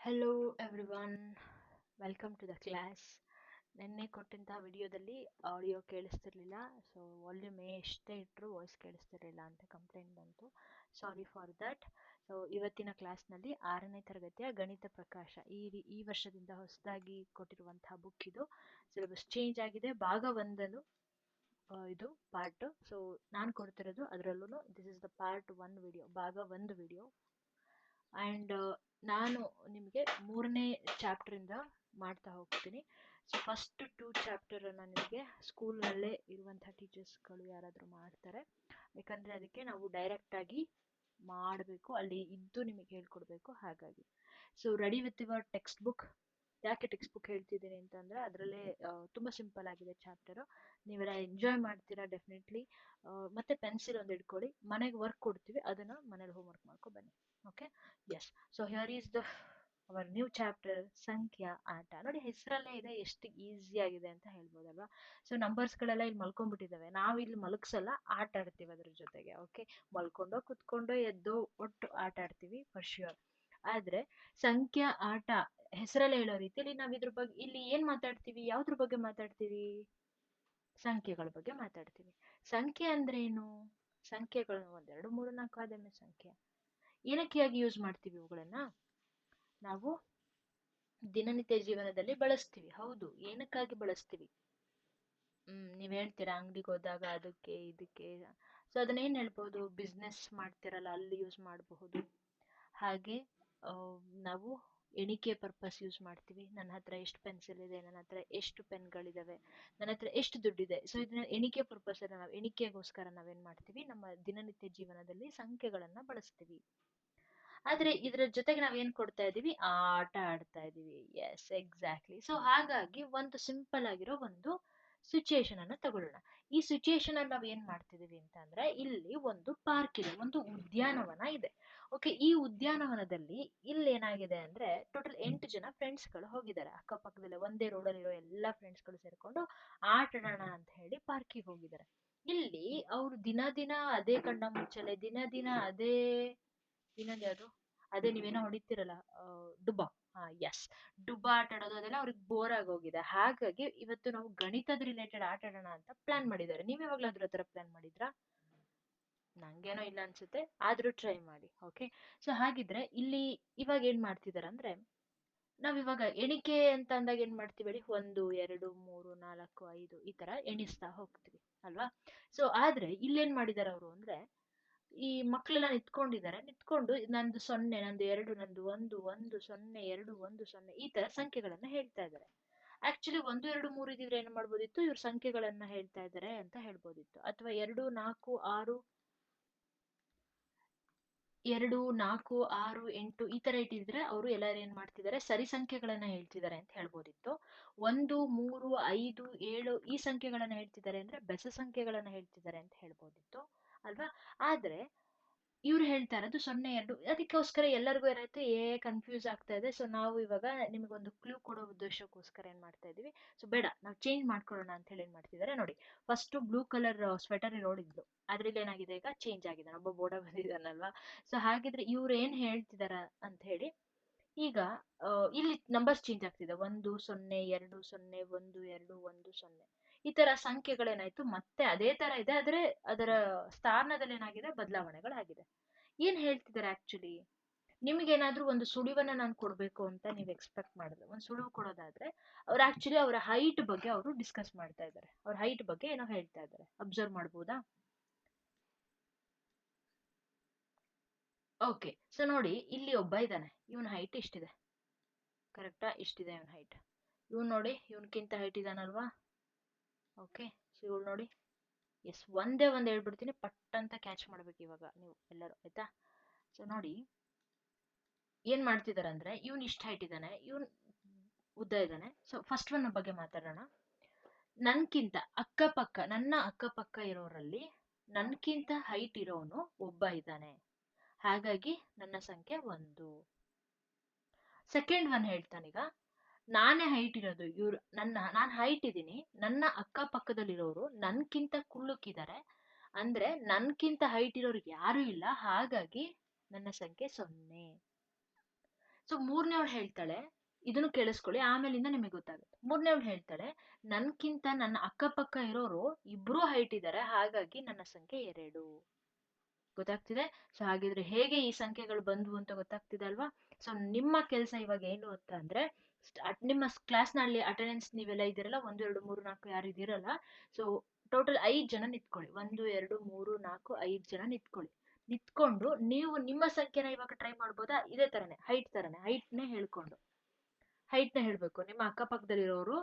Hello everyone welcome to the class ನಿನ್ನೆ ಕೊಟ್ಟಂತಹ ವಿಡಿಯೋದಲ್ಲಿ ಆಡಿಯೋ ಕೇಳಿಸ್ತಿರ್ಲಿಲ್ಲ. ಸೊ ವಾಲ್ಯೂಮ್ ಎಷ್ಟೇ ಇಟ್ಟರು ವಾಯ್ಸ್ ಕೇಳಿಸ್ತಿರ್ಲಿಲ್ಲ ಅಂತ ಕಂಪ್ಲೇಂಟ್ ಬಂತು. ಸಾರಿ ಫಾರ್ ದಟ್ ಸೊ ಇವತ್ತಿನ ಕ್ಲಾಸ್ನಲ್ಲಿ ಆರನೇ ತರಗತಿಯ ಗಣಿತ ಪ್ರಕಾಶ. ಈ ಈ ವರ್ಷದಿಂದ ಹೊಸದಾಗಿ ಕೊಟ್ಟಿರುವಂತಹ ಬುಕ್ ಇದು. ಸಿಲೆಬಸ್ ಚೇಂಜ್ ಆಗಿದೆ. ಭಾಗ ಒಂದನ್ನು ಇದು ಪಾರ್ಟ್ ಸೊ ನಾನು ಕೊಡ್ತಿರೋದು ಅದರಲ್ಲೂ this is the part one video ಭಾಗ ಒಂದು ವಿಡಿಯೋ ಆ್ಯಂಡ್ ನಾನು ನಿಮಗೆ ಮೂರನೇ ಚಾಪ್ಟ್ರಿಂದ ಮಾಡ್ತಾ ಹೋಗ್ತೀನಿ. ಸೊ ಫಸ್ಟ್ ಟೂ ಚಾಪ್ಟರನ್ನು ನಿಮಗೆ ಸ್ಕೂಲ್ನಲ್ಲೇ ಇರುವಂಥ ಟೀಚರ್ಸ್ಗಳು ಯಾರಾದರೂ ಮಾಡ್ತಾರೆ. ಯಾಕಂದರೆ ಅದಕ್ಕೆ ನಾವು ಡೈರೆಕ್ಟಾಗಿ ಮಾಡಬೇಕು, ಅಲ್ಲಿ ಇದ್ದು ನಿಮಗೆ ಹೇಳ್ಕೊಡ್ಬೇಕು ಹಾಗಾಗಿ. So ready with your text book ಯಾಕೆ ಟೆಕ್ಸ್ಟ್ ಬುಕ್ ಹೇಳ್ತಿದ್ದೀನಿ ಅಂತಂದರೆ ಅದರಲ್ಲೇ ತುಂಬ ಸಿಂಪಲ್ ಆಗಿದೆ ಚಾಪ್ಟರು ನೀವೆಲ್ಲ ಎಂಜಾಯ್ ಮಾಡ್ತೀರಾ ಡೆಫಿನೆಟ್ಲಿ ಮತ್ತೆ ಪೆನ್ಸಿಲ್ ಒಂದು ಇಟ್ಕೊಳ್ಳಿ ಮನೆಗೆ ವರ್ಕ್ ಕೊಡ್ತೀವಿ, ಅದನ್ನು ಮನೇಲಿ ಹೋಮ್ವರ್ಕ್ ಮಾಡ್ಕೊ ಬನ್ನಿ. Okay yes so here is the our new chapter ಸಂಖ್ಯಾ ಆಟ ನೋಡಿ, ಹೆಸರಲ್ಲೇ ಇದೆ, ಎಷ್ಟು ಈಸಿ ಆಗಿದೆ ಅಂತ ಹೇಳ್ಬೋದಲ್ವಾ? ಸೊ ನಂಬರ್ಸ್ಗಳೆಲ್ಲ ಇಲ್ಲಿ ಮಲ್ಕೊಂಡ್ಬಿಟ್ಟಿದ್ದಾವೆ ನಾವು ಇಲ್ಲಿ ಮಲಗ್ಸಲ್ಲ, ಆಟ ಆಡ್ತೀವಿ ಅದ್ರ ಜೊತೆಗೆ ಓಕೆ ಮಲ್ಕೊಂಡೋ, ಕುತ್ಕೊಂಡೋ, ಎದ್ದು, ಒಟ್ಟು ಆಟ ಆಡ್ತೀವಿ ಫರ್ ಶ್ಯೂರ್ ಆದರೆ, ಸಂಖ್ಯಾ, ಆಟ, ಹೆಸರಲ್ಲೇ ಹೇಳೋ ರೀತಿಯಲ್ಲಿ ನಾವು ಇದ್ರ ಬಗ್ಗೆ, ಇಲ್ಲಿ ಏನು ಮಾತಾಡ್ತೀವಿ? ಯಾವ್ದ್ರ ಬಗ್ಗೆ ಮಾತಾಡ್ತೀವಿ? ಸಂಖ್ಯೆಗಳ ಬಗ್ಗೆ ಮಾತಾಡ್ತೀವಿ. ಸಂಖ್ಯೆ ಅಂದ್ರೆ ಏನು ಸಂಖ್ಯೆಗಳು ಒಂದೆರಡು, ಮೂರು, ನಾಲ್ಕು ಆದಮೇಲೆ ಸಂಖ್ಯೆ. ಏನಕ್ಕೆಯಾಗಿ ಯೂಸ್ ಮಾಡ್ತೀವಿ ಇವುಗಳನ್ನ? ನಾವು ದಿನನಿತ್ಯ ಜೀವನದಲ್ಲಿ ಬಳಸ್ತೀವಿ. ಹೌದು, ಏನಕ್ಕಾಗಿ ಬಳಸ್ತೀವಿ? ಹ್ಮ್, ನೀವ್ ಹೇಳ್ತೀರಾ ಅಂಗಡಿಗೆ ಹೋದಾಗ ಅದಕ್ಕೆ, ಇದಕ್ಕೆ? ಸೊ ಅದನ್ನ ಏನ್ ಹೇಳ್ಬೋದು? ಬಿಸ್ನೆಸ್ ಮಾಡ್ತಿರಲ್ಲ, ಅಲ್ಲಿ ಯೂಸ್ ಮಾಡಬಹುದು. ಹಾಗೆ ನಾವು ಎಣಿಕೆ ಪರ್ಪಸ್ ಯೂಸ್ ಮಾಡ್ತೀವಿ. ನನ್ನ ಹತ್ರ ಎಷ್ಟು ಪೆನ್ಸಿಲ್ ಇದೆ, ನನ್ನ ಹತ್ರ ಎಷ್ಟು ಪೆನ್ಗಳಿದಾವೆ ನನ್ನ ಹತ್ರ ಎಷ್ಟು ದುಡ್ಡಿದೆ. ಸೊ ಇದನ್ನ ಎಣಿಕೆ ಪರ್ಪಸ್ ನಾವು, ಎಣಿಕೆಗೋಸ್ಕರ ನಾವೇನ್ ಮಾಡ್ತೀವಿ? ನಮ್ಮ ದಿನನಿತ್ಯ ಜೀವನದಲ್ಲಿ ಸಂಖ್ಯೆಗಳನ್ನ ಬಳಸ್ತೀವಿ. ಆದ್ರೆ ಇದರ ಜೊತೆಗೆ ನಾವೇನ್ ಕೊಡ್ತಾ ಇದೀವಿ ಆಟ ಆಡ್ತಾ ಇದೀವಿ ಎಸ್ ಎಕ್ಸಾಕ್ಟ್ಲಿ ಸೊ ಹಾಗಾಗಿ ಒಂದು ಸಿಂಪಲ್ ಆಗಿರೋ ಒಂದು ಸಿಚುಯೇಷನ್ ಅನ್ನ ತಗೊಳ್ಳೋಣ. ಈ ಸಿಚುಯೇಷನ್ ಅಲ್ಲಿ ನಾವ್ ಏನ್ ಮಾಡ್ತಿದೀವಿ ಅಂತ ಅಂದ್ರೆ ಇಲ್ಲಿ ಒಂದು ಪಾರ್ಕ್ ಇದೆ. ಒಂದು ಉದ್ಯಾನವನ ಇದೆ. ಓಕೆ ಈ ಉದ್ಯಾನವನದಲ್ಲಿ ಇಲ್ಲಿ ಏನಾಗಿದೆ ಅಂದ್ರೆ ಟೋಟಲ್ ಎಂಟು ಜನ ಫ್ರೆಂಡ್ಸ್ಗಳು ಹೋಗಿದ್ದಾರೆ. ಅಕ್ಕಪಕ್ಕದಲ್ಲಿ ಒಂದೇ ರೋಡಲ್ಲಿರೋ ಎಲ್ಲಾ ಫ್ರೆಂಡ್ಸ್ಗಳು ಸೇರ್ಕೊಂಡು ಆಟ ಆಡೋಣ ಅಂತ ಹೇಳಿ ಪಾರ್ಕಿಗೆ ಹೋಗಿದ್ದಾರೆ. ಇಲ್ಲಿ ಅವ್ರು ದಿನ ದಿನ ಅದೇ ಕಣ್ಣ ಮುಚ್ಚಲೆ ದಿನ ದಿನ ಅದೇ ಇನ್ನೊಂದು ಯಾವುದು? ಅದೇ ನೀವೇನೋ ಹೊಡಿತೀರಲ್ಲ ಆ, ಡುಬ್ಬ ಹಾ ಎಸ್ ಡುಬ್ಬ ಆಟ ಆಡೋದು ಅದೆಲ್ಲ ಅವ್ರಿಗೆ ಬೋರ್ ಆಗೋಗಿದೆ. ಹಾಗಾಗಿ ಇವತ್ತು ನಾವು ಗಣಿತದ ರಿಲೇಟೆಡ್ ಆಟ ಆಡೋಣ ಅಂತ ಪ್ಲಾನ್ ಮಾಡಿದ್ದಾರೆ. ನೀವ್ ಯಾವಾಗ್ಲಾದ್ರೂ ಆ ಥರ ಪ್ಲಾನ್ ಮಾಡಿದ್ರಾ? ನಂಗೇನೋ ಇಲ್ಲ ಅನ್ಸುತ್ತೆ. ಆದ್ರೂ ಟ್ರೈ ಮಾಡಿ ಓಕೆ ಸೊ ಹಾಗಿದ್ರೆ ಇಲ್ಲಿ ಇವಾಗ ಏನ್ ಮಾಡ್ತಿದಾರೆ ಅಂದ್ರೆ ನಾವ್ ಇವಾಗ ಎಣಿಕೆ ಅಂತ ಅಂದಾಗ ಏನ್ ಮಾಡ್ತೀವಿ ಹೇಳಿ? ಒಂದು ಎರಡು ಮೂರು ನಾಲ್ಕು ಐದು ಈ ತರ ಎಣಿಸ್ತಾ ಹೋಗ್ತೀವಿ ಅಲ್ವಾ? ಸೊ ಆದ್ರೆ ಇಲ್ಲೇನ್ ಮಾಡಿದಾರೆ ಅವರು ಅಂದ್ರೆ ಈ ಮಕ್ಕಳೆಲ್ಲ ನಿಂತ್ಕೊಂಡಿದ್ದಾರೆ. ನಿಂತ್ಕೊಂಡು ನಂದು ಸೊನ್ನೆ, ನಂದು ಎರಡು, ನಂದು ಒಂದು ಒಂದು ಸೊನ್ನೆ, ಎರಡು, ಒಂದು ಸೊನ್ನೆ ಈ ತರ ಸಂಖ್ಯೆಗಳನ್ನ ಹೇಳ್ತಾ ಇದ್ದಾರೆ. ಆಕ್ಚುಲಿ ಒಂದು, ಎರಡು, ಮೂರು ಇದ್ರೆ ಏನ್ ಮಾಡ್ಬೋದಿತ್ತು? ಇವ್ರ ಸಂಖ್ಯೆಗಳನ್ನ ಹೇಳ್ತಾ ಇದ್ದಾರೆ ಅಂತ ಹೇಳ್ಬೋದಿತ್ತು. ಅಥವಾ ಎರಡು, ನಾಲ್ಕು, ಆರು, ಎರಡು, ನಾಲ್ಕು, ಆರು, ಎಂಟು ಈ ತರ ಇಟ್ಟಿದ್ರೆ ಅವರು ಎಲ್ಲರೂ ಏನ್ ಮಾಡ್ತಿದ್ದಾರೆ? ಸರಿ ಸಂಖ್ಯೆಗಳನ್ನ ಹೇಳ್ತಿದ್ದಾರೆ ಅಂತ ಹೇಳ್ಬೋದಿತ್ತು. ಒಂದು, ಮೂರು, ಐದು, ಏಳು ಈ ಸಂಖ್ಯೆಗಳನ್ನ ಹೇಳ್ತಿದ್ದಾರೆ ಅಂದ್ರೆ ಬೆಸ ಸಂಖ್ಯೆಗಳನ್ನ ಹೇಳ್ತಿದ್ದಾರೆ ಅಂತ ಹೇಳ್ಬೋದಿತ್ತು. ಅಲ್ವಾ? ಆದ್ರೆ ಇವ್ರು ಹೇಳ್ತಾ ಇರೋದು ಸೊನ್ನೆ ಎರಡು. ಅದಕ್ಕೋಸ್ಕರ ಎಲ್ಲರಿಗೂ ಏನಾಯ್ತು? ಏ ಕನ್ಫ್ಯೂಸ್ ಆಗ್ತಾ ಇದೆ. ಸೊ ನಾವು ಇವಾಗ ನಿಮಗೊಂದು ಕ್ಲೂ ಕೊಡೋ ಉದ್ದೇಶಕ್ಕೋಸ್ಕರ ಏನ್ ಮಾಡ್ತಾ ಇದೀವಿ ಸೊ ಬೇಡ, ನಾವು ಚೇಂಜ್ ಮಾಡ್ಕೊಳ್ಳೋಣ ಅಂತ ಹೇಳಿ ಏನ್ ಮಾಡ್ತಿದ್ದಾರೆ ನೋಡಿ. ಫಸ್ಟ್ ಬ್ಲೂ ಕಲರ್ ಸ್ವೆಟರ್ ನೋಡಿದ್ಲು. ಅದ್ರಲ್ಲಿ ಏನಾಗಿದೆ ಈಗ? ಚೇಂಜ್ ಆಗಿದೆ. ಒಬ್ಬ ಬೋಡ ಬಂದಿದ್ದಾನಲ್ವಾ? ಸೊ ಹಾಗಿದ್ರೆ ಇವ್ರು ಏನ್ ಹೇಳ್ತಿದಾರ ಅಂತ ಹೇಳಿ, ಈಗ ಇಲ್ಲಿ ನಂಬರ್ಸ್ ಚೇಂಜ್ ಆಗ್ತಿದೆ. ಒಂದು, ಸೊನ್ನೆ, ಎರಡು, ಸೊನ್ನೆ, ಒಂದು, ಎರಡು, ಒಂದು, ಸೊನ್ನೆ. ಈ ತರ ಸಂಖ್ಯೆಗಳೇನಾಯ್ತು? ಮತ್ತೆ ಅದೇ ತರ ಇದೆ, ಆದ್ರೆ ಅದರ ಸ್ಥಾನದಲ್ಲಿ ಏನಾಗಿದೆ ಬದಲಾವಣೆಗಳಾಗಿದೆ. ಏನ್ ಹೇಳ್ತಿದ್ದಾರೆ ಆಕ್ಚುಲಿ ನಿಮ್ಗೇನಾದ್ರೂ ಒಂದು ಸುಳಿವನ್ನ ನಾನು ಕೊಡ್ಬೇಕು ಅಂತ ನೀವು ಎಕ್ಸ್ಪೆಕ್ಟ್ ಮಾಡಿದ್ರೆ, ಒಂದು ಸುಳಿವು ಕೊಡೋದಾದ್ರೆ, ಅವ್ರು ಆಕ್ಚುಲಿ ಅವರ ಹೈಟ್ ಬಗ್ಗೆ ಅವರು ಡಿಸ್ಕಸ್ ಮಾಡ್ತಾ ಇದ್ದಾರೆ ಅವ್ರ ಹೈಟ್ ಬಗ್ಗೆ ಏನೋ ಹೇಳ್ತಾ ಇದ್ದಾರೆ ಅಬ್ಸರ್ವ್ ಮಾಡ್ಬೋದಾ? ಓಕೆ ಸೊ ನೋಡಿ, ಇಲ್ಲಿ ಒಬ್ಬ ಇದ್ದಾನೆ ಇವನ್ ಹೈಟ್ ಇಷ್ಟಿದೆ ಕರೆಕ್ಟಾ ಇಷ್ಟಿದೆ ಇವನ್ ಹೈಟ್ ಇವನ್ ನೋಡಿ, ಇವನ್ಕಿಂತ ಹೈಟ್ ಇದಾನಲ್ವಾ? ಓಕೆ ಸೊ ಇವಳು ನೋಡಿ. ಎಸ್, ಒಂದೇ ಒಂದು ಹೇಳ್ಬಿಡ್ತೀನಿ, ಪಟ್ ಅಂತ ಕ್ಯಾಚ್ ಮಾಡ್ಬೇಕು ಇವಾಗ ನೀವು ಎಲ್ಲರೂ, ಆಯ್ತಾ? ಸೊ ನೋಡಿ, ಏನ್ ಮಾಡ್ತಿದಾರೆ ಅಂದ್ರೆ ಇವನ್ ಇಷ್ಟ ಹೈಟ್ ಇದ್ದಾನೆ ಇವನ್ ಉದ್ದ ಇದ್ದಾನೆ. ಸೊ ಫಸ್ಟ್ ಒನ್ ಬಗ್ಗೆ ಮಾತಾಡೋಣ. ನನ್ಕಿಂತ ಅಕ್ಕಪಕ್ಕ, ನನ್ನ ಅಕ್ಕಪಕ್ಕ ಇರೋರಲ್ಲಿ ನನ್ಕಿಂತ ಹೈಟ್ ಇರೋನು ಒಬ್ಬ ಇದ್ದಾನೆ. ಹಾಗಾಗಿ ನನ್ನ ಸಂಖ್ಯೆ ಒಂದು. ಸೆಕೆಂಡ್ ಒನ್ ಹೇಳ್ತಾನೀಗ ನಾನೇ ಹೈಟ್ ಇರೋದು. ಇವ್ರು ನನ್ನ, ನಾನು ಹೈಟ್ ಇದ್ದೀನಿ. ನನ್ನ ಅಕ್ಕಪಕ್ಕದಲ್ಲಿರೋರು ನನ್ಕಿಂತ ಕುಳ್ಳುಕ್ಕಿದ್ದಾರೆ. ಅಂದ್ರೆ ನನ್ಕಿಂತ ಹೈಟ್ ಇರೋರು ಯಾರೂ ಇಲ್ಲ. ಹಾಗಾಗಿ ನನ್ನ ಸಂಖ್ಯೆ ಸೊನ್ನೆ. ಸೊ ಮೂರನೇವಳು ಹೇಳ್ತಾಳೆ, ಇದನ್ನು ಕೇಳಿಸ್ಕೊಳ್ಳಿ. ಆಮೇಲಿಂದ ನಿಮಗೆ ಗೊತ್ತಾಗುತ್ತೆ. ಮೂರನೇವಳು ಹೇಳ್ತಾಳೆ, ನನ್ಕಿಂತ ನನ್ನ ಅಕ್ಕಪಕ್ಕ ಇರೋರು ಇಬ್ರು ಹೈಟ್ ಇದ್ದಾರೆ. ಹಾಗಾಗಿ ನನ್ನ ಸಂಖ್ಯೆ ಎರಡು. ಗೊತ್ತಾಗ್ತಿದೆ? ಸೊ ಹಾಗಿದ್ರೆ ಹೇಗೆ ಈ ಸಂಖ್ಯೆಗಳು ಬಂದ್ವು ಅಂತ ಗೊತ್ತಾಗ್ತಿದೆ ಅಲ್ವಾ? ಸೊ ನಿಮ್ಮ ಕೆಲಸ ಇವಾಗ ಏನು ಅಂತ ಅಂದ್ರೆ ನಿಮ್ಮ ಕ್ಲಾಸ್ನಲ್ಲಿ ಅಟೆಂಡೆನ್ಸ್ ನೀವೆಲ್ಲ ಇದ್ದೀರಲ್ಲ, ಒಂದು, ಎರಡು, ಮೂರು, ನಾಲ್ಕು ಯಾರು ಇದ್ದೀರಲ್ಲ ಸೊ ಟೋಟಲ್ ಐದು ಜನ ನಿಂತ್ಕೊಳ್ಳಿ. ಒಂದು, ಎರಡು, ಮೂರು, ನಾಲ್ಕು, ಐದು ಜನ ನಿಂತ್ಕೊಳ್ಳಿ. ನಿಂತ್ಕೊಂಡು ನೀವು ನಿಮ್ಮ ಸಂಖ್ಯೆನ ಇವಾಗ ಟ್ರೈ ಮಾಡ್ಬೋದಾ? ಇದೇ ಥರನೇ ಹೈಟ್ ತರನೇ ಹೈಟ್ನೇ ಹೇಳ್ಕೊಂಡು. ಹೈಟ್ನ ಹೇಳ್ಬೇಕು. ನಿಮ್ಮ ಅಕ್ಕಪಕ್ಕದಲ್ಲಿರೋರು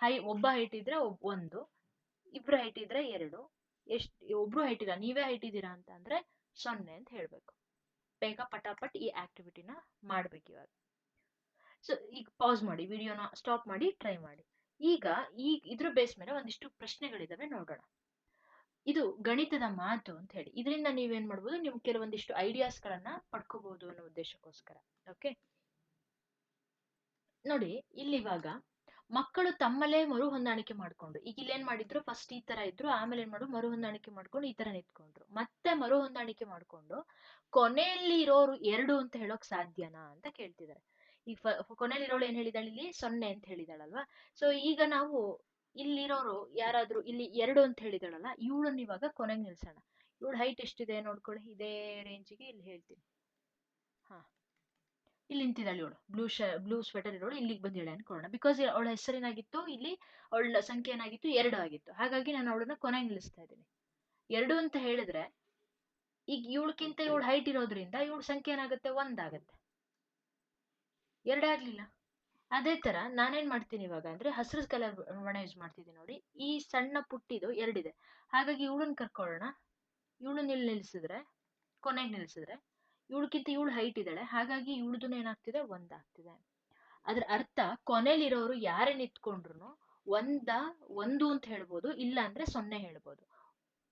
ಹೈ ಒಬ್ಬ ಹೈಟ್ ಇದ್ರೆ ಒಬ್- ಒಂದು, ಇಬ್ರು ಹೈಟ್ ಇದ್ರೆ ಎರಡು, ಎಷ್ಟು, ಒಬ್ರು ಹೈಟ್ ಇಲ್ಲ, ನೀವೇ ಹೈಟ್ ಇದ್ದೀರಾ ಅಂತ ಅಂದ್ರೆ ಸೊನ್ನೆ ಅಂತ ಹೇಳ್ಬೇಕು. ಬೇಗ ಪಟಾಪಟ್ ಈ ಆಕ್ಟಿವಿಟಿನ ಮಾಡ್ಬೇಕು ಇವಾಗ. ಸೊ ಈಗ ಪಾಸ್ ಮಾಡಿ ವಿಡಿಯೋನ ಸ್ಟಾಪ್ ಮಾಡಿ ಟ್ರೈ ಮಾಡಿ. ಈಗ, ಈ, ಇದ್ರ ಬೇಸ್ ಮೇಲೆ ಒಂದಿಷ್ಟು ಪ್ರಶ್ನೆಗಳಿದಾವೆ ನೋಡೋಣ. ಇದು ಗಣಿತದ ಮಾತು ಅಂತ ಹೇಳಿ. ಇದರಿಂದ ನೀವೇನ್ ಮಾಡ್ಬೋದು ನೀವು ಕೆಲವೊಂದಿಷ್ಟು ಐಡಿಯಾಸ್ ಗಳನ್ನ ಪಡ್ಕೋಬಹುದು ಅನ್ನೋ ಉದ್ದೇಶಕ್ಕೋಸ್ಕರ. ಓಕೆ ನೋಡಿ ಇಲ್ಲಿ ಇವಾಗ ಮಕ್ಕಳು ತಮ್ಮಲ್ಲೇ ಮರು ಹೊಂದಾಣಿಕೆ ಮಾಡ್ಕೊಂಡು, ಈಗ ಇಲ್ಲೇನ್ ಮಾಡಿದ್ರು ಫಸ್ಟ್ ಈ ತರ ಇದ್ರು, ಆಮೇಲೆ ಏನ್ ಮಾಡು, ಮರು ಹೊಂದಾಣಿಕೆ ಮಾಡ್ಕೊಂಡು ಈ ತರ ನಿಂತ್ಕೊಂಡ್ರು. ಮತ್ತೆ ಮರು ಹೊಂದಾಣಿಕೆ ಮಾಡ್ಕೊಂಡು ಕೊನೆಯಲ್ಲಿ ಇರೋರು ಎರಡು ಅಂತ ಹೇಳೋಕ್ ಸಾಧ್ಯನಾ ಅಂತ ಕೇಳ್ತಿದ್ದಾರೆ. ಈಗ ಫ- ಕೊನೆಯಲ್ಲಿ ಇರೋಳು ಏನ್ ಹೇಳಿದಾಳೆ? ಇಲ್ಲಿ ಸೊನ್ನೆ ಅಂತ ಹೇಳಿದಾಳಲ್ವಾ? ಸೊ ಈಗ ನಾವು ಇಲ್ಲಿರೋರು ಯಾರಾದ್ರೂ ಇಲ್ಲಿ ಎರಡು ಅಂತ ಹೇಳಿದಾಳಲ್ಲ ಇವಳನ್ನ ಇವಾಗ ಕೊನೆಗೆ ನಿಲ್ಸೋಣ. ಇವಳ ಹೈಟ್ ಎಷ್ಟಿದೆ ನೋಡ್ಕೊಳ್ಳಿ ಇದೇ ರೇಂಜಿಗೆ ಇಲ್ಲಿ ಹೇಳ್ತೀನಿ. ಹಾ. ಇಲ್ಲಿ ನಿಂತಿದ್ದಾಳೆ ಇವಳು. ಬ್ಲೂ ಶ ಬ್ಲೂ ಸ್ವೆಟರ್ ಇರೋಳು ಇಲ್ಲಿಗೆ ಬಂದಿದ್ದಾಳೆ ಅನ್ಕೊಳ್ಳೋಣ. ಬಿಕಾಸ್ ಅವಳ ಹೆಸರೇನಾಗಿತ್ತು ಇಲ್ಲಿ ಅವಳ ಸಂಖ್ಯೆ ಏನಾಗಿತ್ತು? ಎರಡು ಆಗಿತ್ತು. ಹಾಗಾಗಿ ನಾನು ಅವಳನ್ನ ಕೊನೆಗೆ ನಿಲ್ಲಿಸ್ತಾ ಇದ್ದೀನಿ. ಎರಡು ಅಂತ ಹೇಳಿದ್ರೆ ಈಗ ಇವಳಕ್ಕಿಂತ ಇವಳು ಹೈಟ್ ಇರೋದ್ರಿಂದ ಇವಳ ಸಂಖ್ಯೆ ಏನಾಗುತ್ತೆ? ಒಂದಾಗತ್ತೆ ಎರಡಾಗ್ಲಿಲ್ಲ ಅದೇ ಥರ ನಾನೇನು ಮಾಡ್ತೀನಿ ಇವಾಗ ಅಂದರೆ ಹಸಿರು ಕಲರ್ ಬಣ್ಣ ಯೂಸ್ ಮಾಡ್ತಿದ್ದೀನಿ ನೋಡಿ. ಈ ಸಣ್ಣ ಪುಟ್ಟಿದು ಎರಡಿದೆ. ಹಾಗಾಗಿ ಇವಳನ್ನ ಕರ್ಕೊಳ್ಳೋಣ. ಇವಳನ್ನ ಇಲ್ಲಿ ನಿಲ್ಲಿಸಿದ್ರೆ ಕೊನೆಗೆ ನಿಲ್ಲಿಸಿದ್ರೆ ಇವಳಕ್ಕಿಂತ ಇವಳು ಹೈಟ್ ಇದ್ದಾಳೆ. ಹಾಗಾಗಿ ಇವಳದು ಏನಾಗ್ತಿದೆ? ಒಂದಾಗ್ತಿದೆ. ಅದರ ಅರ್ಥ ಕೊನೆಲಿರೋರು ಯಾರೇ ನಿಂತ್ಕೊಂಡ್ರು ಒಂದ, ಒಂದು ಅಂತ ಹೇಳ್ಬೋದು, ಇಲ್ಲ ಅಂದ್ರೆ ಸೊನ್ನೆ ಹೇಳ್ಬೋದು.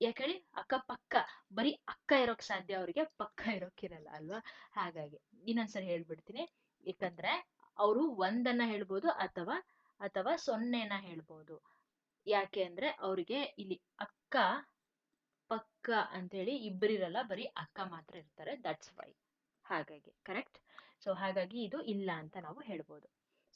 ಯಾಕೇಳಿ ಅಕ್ಕ ಪಕ್ಕ, ಬರೀ ಅಕ್ಕ ಇರೋಕ್ ಸಾಧ್ಯ ಅವರಿಗೆ ಪಕ್ಕ ಇರೋಕ್ಕಿರಲ್ಲ ಅಲ್ವಾ? ಹಾಗಾಗಿ ಇನ್ನೊಂದ್ಸರಿ ಹೇಳ್ಬಿಡ್ತೀನಿ. ಯಾಕಂದ್ರೆ ಅವರು ಒಂದನ್ನ ಹೇಳ್ಬೋದು ಅಥವಾ ಅಥವಾ ಸೊನ್ನೆನ ಹೇಳ್ಬೋದು. ಯಾಕೆ ಅಂದ್ರೆ ಅವ್ರಿಗೆ ಇಲ್ಲಿ ಅಕ್ಕ, ಪಕ್ಕ ಅಂತೇಳಿ ಇಬ್ಬರಿರಲ್ಲ ಬರೀ ಅಕ್ಕ ಮಾತ್ರ ಇರ್ತಾರೆ. ದಟ್ಸ್ ವೈ ಹಾಗಾಗಿ ಕರೆಕ್ಟ್ ಸೊ ಹಾಗಾಗಿ ಇದು ಇಲ್ಲ ಅಂತ ನಾವು ಹೇಳ್ಬೋದು.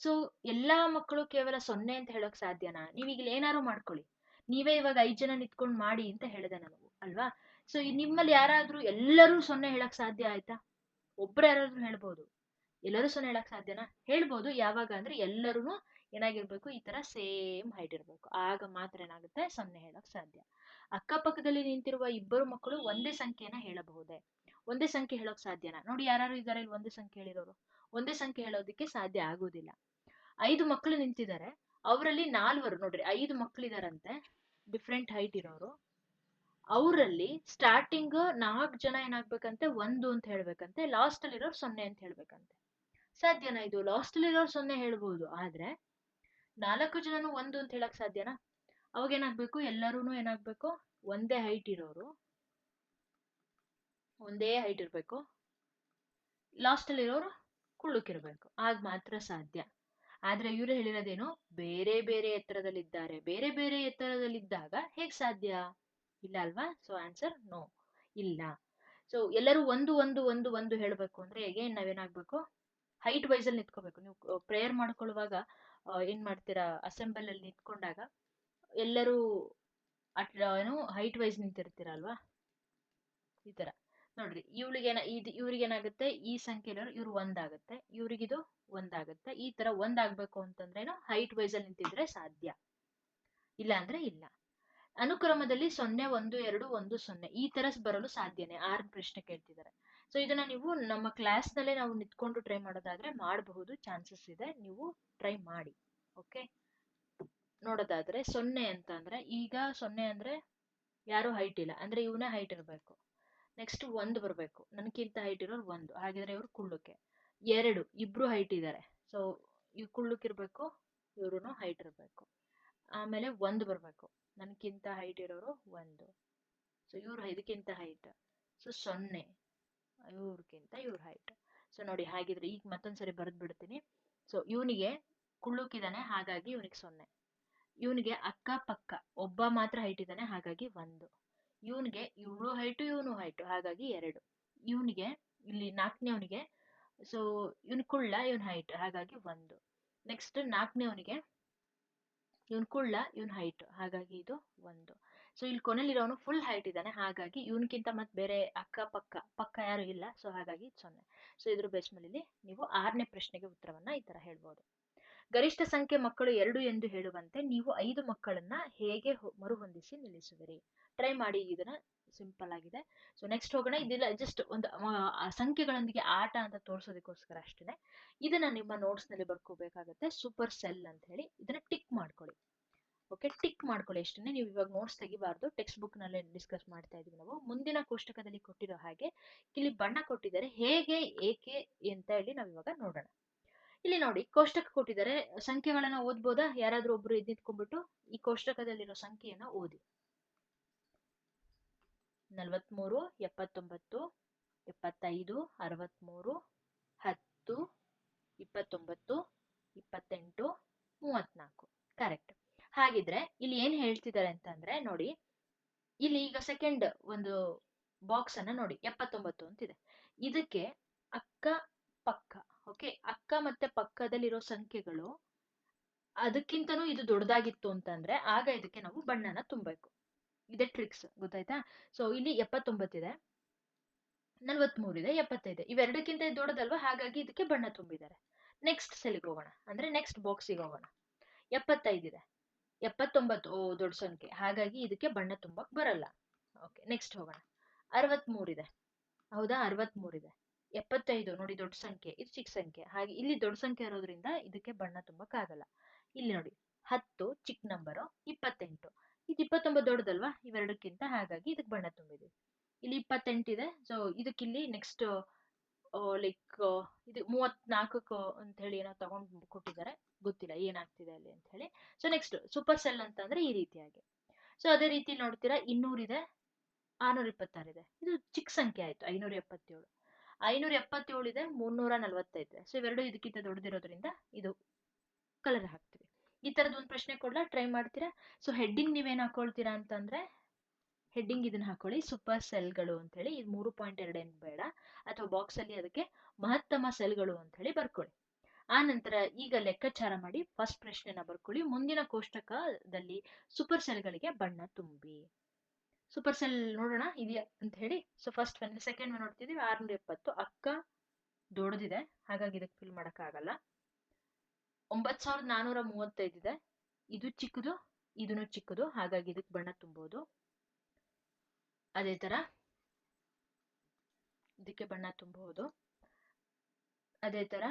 ಸೊ ಎಲ್ಲಾ ಮಕ್ಕಳು ಕೇವಲ ಸೊನ್ನೆ ಅಂತ ಹೇಳೋಕ್ ಸಾಧ್ಯನಾ? ಇಲ್ಲಿ ಏನಾರು ಮಾಡ್ಕೊಳ್ಳಿ. ನೀವೇ ಇವಾಗ ಐದ್ ಜನ ನಿಂತ್ಕೊಂಡು ಮಾಡಿ ಅಂತ ಹೇಳಿದೆ ನಾನು, ಅಲ್ವಾ? ಸೊ ನಿಮ್ಮಲ್ಲಿ ಯಾರಾದ್ರೂ ಎಲ್ಲರೂ ಸೊನ್ನೆ ಹೇಳಕ್ ಸಾಧ್ಯ ಆಯ್ತಾ? ಒಬ್ರು ಯಾರಾದ್ರೂ ಹೇಳ್ಬೋದು. ಎಲ್ಲರೂ ಸೊನ್ನೆ ಹೇಳಕ್ ಸಾಧ್ಯನಾ? ಹೇಳ್ಬೋದು, ಯಾವಾಗ ಅಂದ್ರೆ ಎಲ್ಲರೂ ಏನಾಗಿರ್ಬೇಕು, ಈ ತರ ಸೇಮ್ ಹೈಟ್ ಇರ್ಬೇಕು. ಆಗ ಮಾತ್ರ ಏನಾಗುತ್ತೆ? ಸೊನ್ನೆ ಹೇಳಕ್ ಸಾಧ್ಯ. ಅಕ್ಕಪಕ್ಕದಲ್ಲಿ ನಿಂತಿರುವ ಇಬ್ಬರು ಮಕ್ಕಳು ಒಂದೇ ಸಂಖ್ಯೆನ ಹೇಳಬಹುದೇ? ಒಂದೇ ಸಂಖ್ಯೆ ಹೇಳೋಕ್ ಸಾಧ್ಯನಾ? ನೋಡಿ ಯಾರು ಇದಾರೆ ಇಲ್ಲಿ ಒಂದೇ ಸಂಖ್ಯೆ ಹೇಳಿರೋರು? ಒಂದೇ ಸಂಖ್ಯೆ ಹೇಳೋದಕ್ಕೆ ಸಾಧ್ಯ ಆಗೋದಿಲ್ಲ. ಐದು ಮಕ್ಕಳು ನಿಂತಿದ್ದಾರೆ. ಅವರಲ್ಲಿ ನಾಲ್ವರು, ನೋಡ್ರಿ, ಐದು ಮಕ್ಕಳಿದಾರಂತೆ ಡಿಫ್ರೆಂಟ್ ಹೈಟ್ ಇರೋರು. ಅವರಲ್ಲಿ ಸ್ಟಾರ್ಟಿಂಗ್ ನಾಲ್ಕು ಜನ ಏನಾಗ್ಬೇಕಂತೆ? ಒಂದು ಅಂತ ಹೇಳ್ಬೇಕಂತೆ. ಲಾಸ್ಟ್ ಅಲ್ಲಿ ಇರೋರು ಸೊನ್ನೆ ಅಂತ ಹೇಳ್ಬೇಕಂತೆ. ಸಾಧ್ಯನಾ ಇದು? ಲಾಸ್ಟ್ ಇರೋರು ಸೊನ್ನೆ ಹೇಳ್ಬಹುದು ಆದ್ರೆ ನಾಲ್ಕು ಜನನು ಒಂದು ಅಂತ ಹೇಳಕ್ ಸಾಧ್ಯನಾ? ಅವಾಗ ಏನಾಗ್ಬೇಕು? ಎಲ್ಲರೂ ಏನಾಗ್ಬೇಕು? ಒಂದೇ ಹೈಟ್ ಇರೋರು. ಒಂದೇ ಹೈಟ್ ಇರ್ಬೇಕು. ಲಾಸ್ಟ್ ಅಲ್ಲಿ ಇರೋರು ಕುಳ್ಳುಕಿರ್ಬೇಕು. ಆಗ ಮಾತ್ರ ಸಾಧ್ಯ. ಆದ್ರೆ ಇವರು ಹೇಳಿರೋದೇನು? ಬೇರೆ ಬೇರೆ ಎತ್ತರದಲ್ಲಿದ್ದಾರೆ. ಬೇರೆ ಬೇರೆ ಎತ್ತರದಲ್ಲಿದ್ದಾಗ ಹೇಗ್ ಸಾಧ್ಯ? ಇಲ್ಲ ಅಲ್ವಾ? ಸೊ ಆನ್ಸರ್ ನೋ ಇಲ್ಲ. ಸೊ ಎಲ್ಲರೂ ಒಂದು ಒಂದು ಒಂದು ಒಂದು ಹೇಳ್ಬೇಕು ಅಂದ್ರೆ ಹೇಗೆ? ನಾವೇನಾಗ್ಬೇಕು? ಹೈಟ್ ವೈಸ್ ಅಲ್ಲಿ ನಿಂತ್ಕೋಬೇಕು. ನೀವು ಪ್ರೇಯರ್ ಮಾಡ್ಕೊಳ್ಳುವಾಗ ಏನ್ ಮಾಡ್ತೀರಾ? ಅಸೆಂಬಲ್ ಅಲ್ಲಿ ನಿಂತ್ಕೊಂಡಾಗ ಎಲ್ಲರೂ ಅಟ್ ಏನು ಹೈಟ್ ವೈಸ್ ನಿಂತಿರ್ತೀರ ಅಲ್ವಾ? ಈ ತರ. ನೋಡ್ರಿ, ಇವ್ಳಿಗೆ ಇದು ಇವ್ರಿಗೇನಾಗುತ್ತೆ ಈ ಸಂಖ್ಯೆಯಲ್ಲಿರೋ ಇವ್ರು ಒಂದಾಗುತ್ತೆ. ಇವ್ರಿಗಿದು ಒಂದಾಗುತ್ತೆ. ಈ ತರ ಒಂದಾಗ್ಬೇಕು ಅಂತಂದ್ರೇನು ಹೈಟ್ ವೈಸ್ ಅಲ್ಲಿ ನಿಂತಿದ್ರೆ ಸಾಧ್ಯ. ಇಲ್ಲ ಅಂದ್ರೆ ಇಲ್ಲ. ಅನುಕ್ರಮದಲ್ಲಿ ಸೊನ್ನೆ, ಒಂದು, ಎರಡು, ಒಂದು, ಸೊನ್ನೆ ಈ ತರ ಬರಲು ಸಾಧ್ಯನೇ. ಆರ್ ಪ್ರಶ್ನೆ ಕೇಳ್ತಿದ್ದಾರೆ. ಸೊ ಇದನ್ನ ನೀವು ನಮ್ಮ ಕ್ಲಾಸ್ ನಲ್ಲೇ ನಾವು ನಿಂತ್ಕೊಂಡು ಟ್ರೈ ಮಾಡೋದಾದ್ರೆ ಮಾಡಬಹುದು ಚಾನ್ಸಸ್ ಇದೆ ನೀವು ಟ್ರೈ ಮಾಡಿ ಓಕೆ ನೋಡೋದಾದ್ರೆ ಸೊನ್ನೆ ಅಂತ ಅಂದ್ರೆ, ಈಗ ಸೊನ್ನೆ ಅಂದ್ರೆ ಯಾರು ಹೈಟ್ ಇಲ್ಲ, ಅಂದ್ರೆ ಇವನೇ ಹೈಟ್ ಇರಬೇಕು. ನೆಕ್ಸ್ಟ್ ಒಂದು ಬರಬೇಕು ನನಗಿಂತ ಹೈಟ್ ಇರೋರು ಒಂದು, ಹಾಗಿದ್ರೆ ಇವ್ರು ಕುಳ್ಳುಕ್ಕೆ. ಎರಡು, ಇಬ್ರು ಹೈಟ್ ಇದ್ದಾರೆ ಸೊ ಇವ್ ಕುಳ್ಳುಕಿರ್ಬೇಕು ಇವ್ರು ಹೈಟ್ ಇರಬೇಕು. ಆಮೇಲೆ ಒಂದು ಬರಬೇಕು ನನಗಿಂತ ಹೈಟ್ ಇರೋರು ಒಂದು. ಸೊ ಇವ್ರು ಇದಕ್ಕಿಂತ ಹೈಟ್ ಸೊ ಸೊನ್ನೆ. ಇವ್ರಿಗಿಂತ ಇವ್ರ ಹೈಟ್. ಸೊ ನೋಡಿ ಹಾಗಿದ್ರೆ ಈಗ ಮತ್ತೊಂದ್ಸರಿ ಬರೆದು ಬಿಡ್ತೀನಿ ಸೊ ಇವನಿಗೆ ಕುಳ್ಳುಕಿದಾನೆ ಹಾಗಾಗಿ ಇವನಿಗೆ ಸೊನ್ನೆ. ಇವನಿಗೆ ಅಕ್ಕ ಪಕ್ಕ ಒಬ್ಬ ಮಾತ್ರ ಹೈಟ್ ಇದ್ದಾನೆ ಹಾಗಾಗಿ ಒಂದು. ಇವನಿಗೆ ಇವಳು ಹೈಟು ಇವನು ಹೈಟು ಹಾಗಾಗಿ ಎರಡು. ಇವನಿಗೆ ಇಲ್ಲಿ ನಾಲ್ಕನೇವನಿಗೆ ಸೊ ಇವನ್ ಕುಳ್ಳ ಇವನ್ ಹೈಟ್ ಹಾಗಾಗಿ ಒಂದು. ನೆಕ್ಸ್ಟ್ ನಾಲ್ಕನೇವನಿಗೆ ಇವನ್ ಕುಳ್ಳ ಇವನ್ ಹೈಟ್ ಹಾಗಾಗಿ ಇದು ಒಂದು. ಸೊ ಇಲ್ಲಿ ಕೊನೆಲಿರೋನು ಫುಲ್ ಹೈಟ್ ಇದ್ದಾನೆ. ಹಾಗಾಗಿ ಇವನ್ಕಿಂತ ಮತ್ತೆ ಬೇರೆ ಅಕ್ಕ ಪಕ್ಕ ಪಕ್ಕ ಯಾರು ಇಲ್ಲ. ಸೊ ಹಾಗಾಗಿ ಸೊನ್ನೆ. ಸೊ ಇದ್ರ ಬೇಸ್ ಮೇಲೆ ನೀವು ಆರನೇ ಪ್ರಶ್ನೆಗೆ ಉತ್ತರವನ್ನ ಈ ತರ ಹೇಳ್ಬೋದು. ಗರಿಷ್ಠ ಸಂಖ್ಯೆ ಮಕ್ಕಳು ಎರಡು ಎಂದು ಹೇಳುವಂತೆ ನೀವು ಐದು ಮಕ್ಕಳನ್ನ ಹೇಗೆ ಮರುಹೊಂದಿಸಿ ನಿಲ್ಲಿಸುವಿರಿ? ಟ್ರೈ ಮಾಡಿ, ಇದನ್ನ ಸಿಂಪಲ್ ಆಗಿದೆ. ಸೊ ನೆಕ್ಸ್ಟ್ ಹೋಗೋಣ. ಇದಿಲ್ಲ ಜಸ್ಟ್ ಒಂದು ಸಂಖ್ಯೆಗಳೊಂದಿಗೆ ಆಟ ಅಂತ ತೋರಿಸೋದಕ್ಕೋಸ್ಕರ ಅಷ್ಟೇ ಇದನ್ನ ನಿಮ್ಮ ನೋಟ್ಸ್ನಲ್ಲಿ ಬರ್ಕೋಬೇಕಾಗತ್ತೆ. ಸೂಪರ್ ಸೆಲ್ ಅಂತ ಹೇಳಿ. ಇದನ್ನ ಟಿಕ್ ಮಾಡ್ಕೊಳ್ಳಿ. ಓಕೆ, ಟಿಕ್ ಮಾಡ್ಕೊಳ್ಳಿ ಅಷ್ಟೇ ನೀವು ಇವಾಗ ನೋಟ್ಸ್ ತೆಗಿಬಾರ್ದು. ಟೆಕ್ಸ್ಟ್ ಬುಕ್ ನಲ್ಲೇ ಡಿಸ್ಕಸ್ ಮಾಡ್ತಾ ಇದೀವಿ ನಾವು. ಮುಂದಿನ ಕೋಷ್ಟಕದಲ್ಲಿ ಕೊಟ್ಟಿರೋ ಹಾಗೆ, ಇಲ್ಲಿ ಬಣ್ಣ ಕೊಟ್ಟಿದ್ದಾರೆ. ಹೇಗೆ, ಏಕೆ ಅಂತ ಹೇಳಿ ನಾವು ಇವಾಗ ನೋಡೋಣ. ಇಲ್ಲಿ ನೋಡಿ, ಕೋಷ್ಟಕ ಕೊಟ್ಟಿದ್ದಾರೆ. ಸಂಖ್ಯೆಗಳನ್ನ ಓದ್ಬೋದಾ? ಯಾರಾದ್ರೂ ಒಬ್ರು ನಿಂತ್ಕೊಂಡ್ಬಿಟ್ಟು ಈ ಕೋಷ್ಟಕದಲ್ಲಿರೋ ಸಂಖ್ಯೆಯನ್ನ ಓದಿ. ನಲವತ್ಮೂರು, ಎಪ್ಪತ್ತೊಂಬತ್ತು, ಎಪ್ಪತ್ತೈದು, ಅರವತ್ಮೂರು, ಹತ್ತು, ಇಪ್ಪತ್ತೊಂಬತ್ತು, ಇಪ್ಪತ್ತೆಂಟು ಮೂವತ್ನಾಲ್ಕು ಕರೆಕ್ಟ್ ಹಾಗಿದ್ರೆ ಇಲ್ಲಿ ಏನ್ ಹೇಳ್ತಿದ್ದಾರೆ ಅಂತಂದ್ರೆ ನೋಡಿ, ಇಲ್ಲಿ ಈಗ ಸೆಕೆಂಡ್ ಒಂದು ಬಾಕ್ಸ್ ಅನ್ನ ನೋಡಿ, ಎಪ್ಪತ್ತೊಂಬತ್ತು ಅಂತಿದೆ. ಇದಕ್ಕೆ ಅಕ್ಕ, ಪಕ್ಕ ಓಕೆ ಅಕ್ಕ ಮತ್ತೆ ಪಕ್ಕದಲ್ಲಿರೋ ಸಂಖ್ಯೆಗಳು ಅದಕ್ಕಿಂತನೂ ಇದು ದೊಡ್ಡದಾಗಿತ್ತು ಅಂತಂದ್ರೆ ಆಗ ಇದಕ್ಕೆ ನಾವು ಬಣ್ಣನ ತುಂಬಬೇಕು. ಇದೆ ಟ್ರಿಕ್ಸ್ ಗೊತ್ತಾಯ್ತಾ? ಸೊ ಇಲ್ಲಿ ಎಪ್ಪತ್ತೊಂಬತ್ತಿದೆ ನಲ್ವತ್ಮೂರಿದೆ ಎಪ್ಪತ್ತೈದು ಇವೆರಡಕ್ಕಿಂತ ದೊಡ್ಡದಲ್ವಾ? ಹಾಗಾಗಿ ಇದಕ್ಕೆ ಬಣ್ಣ ತುಂಬಿದ್ದಾರೆ. ನೆಕ್ಸ್ಟ್ ಸೆಲ್ಗೆ ಹೋಗೋಣ. ಅಂದ್ರೆ ನೆಕ್ಸ್ಟ್ ಬಾಕ್ಸಿಗೆ ಹೋಗೋಣ. ಎಪ್ಪತ್ತೈದಿದೆ ಎಪ್ಪತ್ತೊಂಬತ್ತು ಓ, ದೊಡ್ಡ ಸಂಖ್ಯೆ. ಹಾಗಾಗಿ ಇದಕ್ಕೆ ಬಣ್ಣ ತುಂಬಕ್ ಬರಲ್ಲ. ಓಕೆ ನೆಕ್ಸ್ಟ್ ಹೋಗೋಣ. ಅರವತ್ಮೂರಿದೆ ಹೌದಾ? ಅರವತ್ಮೂರಿದೆ ಎಪ್ಪತ್ತೈದು, ನೋಡಿ ದೊಡ್ಡ ಸಂಖ್ಯೆ. ಇದು ಚಿಕ್ಕ ಸಂಖ್ಯೆ. ಹಾಗೆ ಇಲ್ಲಿ ದೊಡ್ಡ ಸಂಖ್ಯೆ ಇರೋದ್ರಿಂದ ಇದಕ್ಕೆ ಬಣ್ಣ ತುಂಬಕ್ ಆಗಲ್ಲ ಇಲ್ಲಿ ನೋಡಿ, ಹತ್ತು, ಚಿಕ್ಕ ನಂಬರು ಇಪ್ಪತ್ತೆಂಟು. ಇದು ಇಪ್ಪತ್ತೊಂಬತ್ತು ದೊಡ್ಡದಲ್ವಾ? ಇವೆರಡಕ್ಕಿಂತ ಹಾಗಾಗಿ ಇದಕ್ಕೆ ಬಣ್ಣ ತುಂಬಿದೆ. ಇಲ್ಲಿ ಇಪ್ಪತ್ತೆಂಟಿದೆ ಸೊ ಇದಕ್ಕಿಲ್ಲಿ ನೆಕ್ಸ್ಟ್ ಲೈಕ್ ಇದು ಮೂವತ್ನಾಲ್ಕು ಅಂತ ಹೇಳಿ ಏನೋ ತಗೊಂಡ್ ಕೊಟ್ಟಿದ್ದಾರೆ. ಗೊತ್ತಿಲ್ಲ, ಏನಾಗ್ತಿದೆ ಅಲ್ಲಿ ಅಂತ ಹೇಳಿ. ಸೊ ನೆಕ್ಸ್ಟ್ ಸೂಪರ್ ಸೆಲ್ ಅಂತಂದ್ರೆ ಈ ರೀತಿಯಾಗಿ. ಸೊ ಅದೇ ರೀತಿ ನೋಡ್ತೀರಾ ಇನ್ನೂರಿದೆ ಆರ್ನೂರ ಇಪ್ಪತ್ತಾರಿದೆ ಇದು. ಚಿಕ್ಕ ಸಂಖ್ಯೆ ಆಯ್ತು, ಐನೂರ ಎಪ್ಪತ್ತೇಳು. ಐನೂರ ಎಪ್ಪತ್ತೇಳು ಇದೆ ಮುನ್ನೂರ ನಲ್ವತ್ತೈದು ಸೊ ಇವೆರಡು ಇದಕ್ಕಿಂತ ದೊಡ್ಡದಿರೋದ್ರಿಂದ ಇದು ಕಲರ್ ಹಾಕ್ತೀವಿ. ಈ ತರದ್ ಒಂದು ಪ್ರಶ್ನೆ ಕೊಡ್ಲಾ ಟ್ರೈ ಮಾಡ್ತೀರಾ? ಸೊ ಹೆಡ್ಡಿಂಗ್ ನೀವೇನ್ ಹಾಕೊಳ್ತೀರಾ ಅಂತಂದ್ರೆ ಹೆಡ್ಡಿಂಗ್ ಇದನ್ನ ಹಾಕೊಳ್ಳಿ ಸೂಪರ್ ಸೆಲ್ಗಳು ಅಂತ ಹೇಳಿ. ಇದು ಮೂರು ಪಾಯಿಂಟ್ ಎರಡು ಏನು ಬೇಡ. ಅಥವಾ ಬಾಕ್ಸ್ ಅಲ್ಲಿ ಅದಕ್ಕೆ ಮಹತ್ತಮ ಸೆಲ್ಗಳು ಅಂತ ಹೇಳಿ ಬರ್ಕೊಳ್ಳಿ. ಆ ನಂತರ ಈಗ ಲೆಕ್ಕಾಚಾರ ಮಾಡಿ ಫಸ್ಟ್ ಪ್ರಶ್ನೆನ ಬರ್ಕೊಳ್ಳಿ ಮುಂದಿನ ಕೋಷ್ಟಕದಲ್ಲಿ ಸೂಪರ್ ಸೆಲ್ಗಳಿಗೆ ಬಣ್ಣ ತುಂಬಿ. ಸೂಪರ್ ಸೆಲ್ ನೋಡೋಣ, ಇದೆಯಾ ಅಂತ ಹೇಳಿ. So first one second one ನೋಡ್ತಿದ್ದೀವಿ. ಆರ್ನೂರ ಎಪ್ಪತ್ತು ಅಕ್ಕ ದೊಡ್ಡದಿದೆ, ಹಾಗಾಗಿ ಇದಕ್ಕೆ ಫಿಲ್ ಮಾಡೋಕ್ಕಾಗಲ್ಲ ಒಂಬತ್ತು ಸಾವಿರದ ನಾನೂರ ಮೂವತ್ತೈದಿದೆ ಇದು. ಚಿಕ್ಕದು ಇದನ್ನು ಚಿಕ್ಕದು, ಹಾಗಾಗಿ ಇದಕ್ಕೆ ಬಣ್ಣ ತುಂಬೋದು. ಅದೇ ತರ ಇದಕ್ಕೆ ಬಣ್ಣ ತುಂಬಬಹುದು ಅದೇ ತರ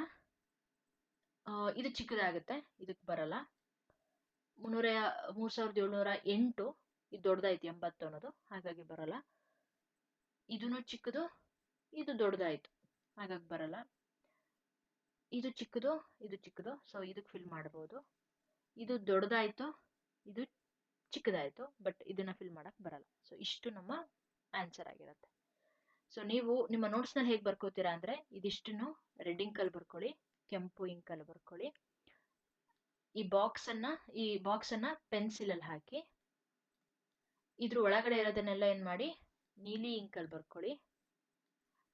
ಇದು ಚಿಕ್ಕದಾಗುತ್ತೆ ಇದಕ್ಕೆ ಬರಲ್ಲ. ಮುನ್ನೂರ, ಮೂರು ಸಾವಿರದ ಏಳ್ನೂರ ಎಂಟು, ಇದು ದೊಡ್ಡದಾಯ್ತು ಎಂಬತ್ತು ಅನ್ನೋದು, ಹಾಗಾಗಿ ಬರಲ್ಲ. ಇದೂ ಚಿಕ್ಕದು, ಇದು ದೊಡ್ಡದಾಯ್ತು ಹಾಗಾಗಿ ಬರಲ್ಲ. ಇದು ಚಿಕ್ಕದು ಇದು ಚಿಕ್ಕದು ಸೊ ಇದಕ್ಕೆ ಫಿಲ್ ಮಾಡಬಹುದು ಇದು ದೊಡ್ಡದಾಯ್ತು ಇದು ಚಿಕ್ಕದಾಯ್ತು ಬಟ್ ಇದನ್ನ ಫಿಲ್ ಮಾಡಕ್ ಬರಲ್ಲ. ಸೊ ಇಷ್ಟು ನಮ್ಮ ಆನ್ಸರ್ ಆಗಿರುತ್ತೆ. ಸೊ ನೀವು ನಿಮ್ಮ ನೋಟ್ಸ್ನಲ್ಲಿ ಹೇಗೆ ಬರ್ಕೋತೀರಾ ಅಂದ್ರೆ, ಇದಿಷ್ಟನ್ನು ರೆಡ್ ಇಂಕ್ ಅಲ್ಲಿ ಬರ್ಕೊಳ್ಳಿ. ಕೆಂಪು ಇಂಕ್ ಅಲ್ಲಿ ಬರ್ಕೊಳ್ಳಿ. ಈ ಬಾಕ್ಸ್ ಅನ್ನ, ಈ ಬಾಕ್ಸ್ ಅನ್ನ ಪೆನ್ಸಿಲ್ ಅಲ್ಲಿ ಹಾಕಿ. ಇದ್ರ ಒಳಗಡೆ ಇರೋದನ್ನೆಲ್ಲ ಏನ್ ಮಾಡಿ, ನೀಲಿ ಇಂಕ್ ಅಲ್ಲಿ ಬರ್ಕೊಳ್ಳಿ.